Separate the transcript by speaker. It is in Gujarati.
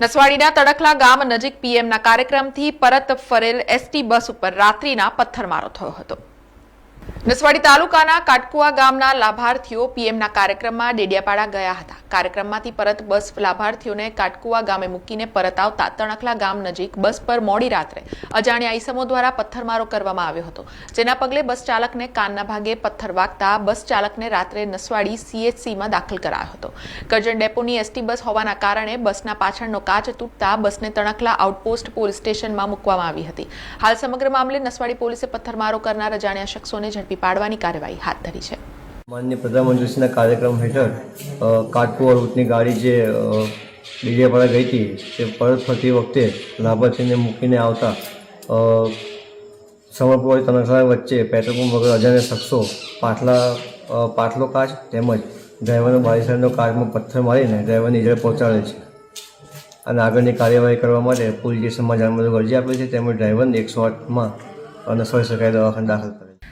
Speaker 1: નસવાડીના તડખલા ગામ નજીક પીએમના કાર્યક્રમથી પરત ફરેલ એસટી બસ ઉપર રાત્રિના પથ્થરમારો થયો હતો. નસવાડી તાલુકાના કાટકુવા ગામના લાભાર્થીઓ પીએમના કાર્યક્રમમાં ડેડિયાપાડા ગયા હતા. કાર્યક્રમમાંથી પરત બસ લાભાર્થીઓને કાટકુવા ગામે મૂકીને પરત આવતા તણખલા ગામ નજીક બસ પર મોડી રાત્રે અજાણ્યા ઈસમો દ્વારા પથ્થરમારો કરવામાં આવ્યો હતો. જેના પગલે બસ ચાલકને કાનના ભાગે પથ્થર વાગતા બસ ચાલકને રાત્રે નસવાડી સીએચસીમાં દાખલ કરાયો હતો. કરજણ ડેપોની એસટી બસ હોવાના કારણે બસના પાછળનો કાચ તૂટતા બસને તણખલા આઉટપોસ્ટ પોલીસ સ્ટેશનમાં મૂકવામાં આવી હતી. હાલ સમગ્ર મામલે નસવાડી પોલીસે પથ્થરમારો કરનાર અજાણ્યા શખ્સોને ઝડપી પાડવાની કાર્યવાહી હાથ ધરી છે.
Speaker 2: માન્ય પ્રધાનમંત્રીશ્રીના કાર્યક્રમ હેઠળ અ, કાટકુવા રૂટની ગાડી જે ડેડિયાપાડા ગઈ હતી તે પરત ફરતી વખતે લાભાર્થીને મૂકીને આવતા સમરપુર તનખલા વચ્ચે પેટ્રોલ પંપ વગર અજાણ્યા શખ્સો પાટલા પાટલો કાચ તેમજ ડ્રાઈવરનો બારી સાઈડનો કાચમાં પથ્થર મારીને ડ્રાઈવરને ઇજર પહોંચાડે છે. અને આગળની કાર્યવાહી કરવા માટે પોલીસ સ્ટેશનમાં જાણવાની અરજી આપી છે તેમજ ડ્રાઈવરને એકસો આઠમાં નસવાડી સરકારી દવાખાને દાખલ કરે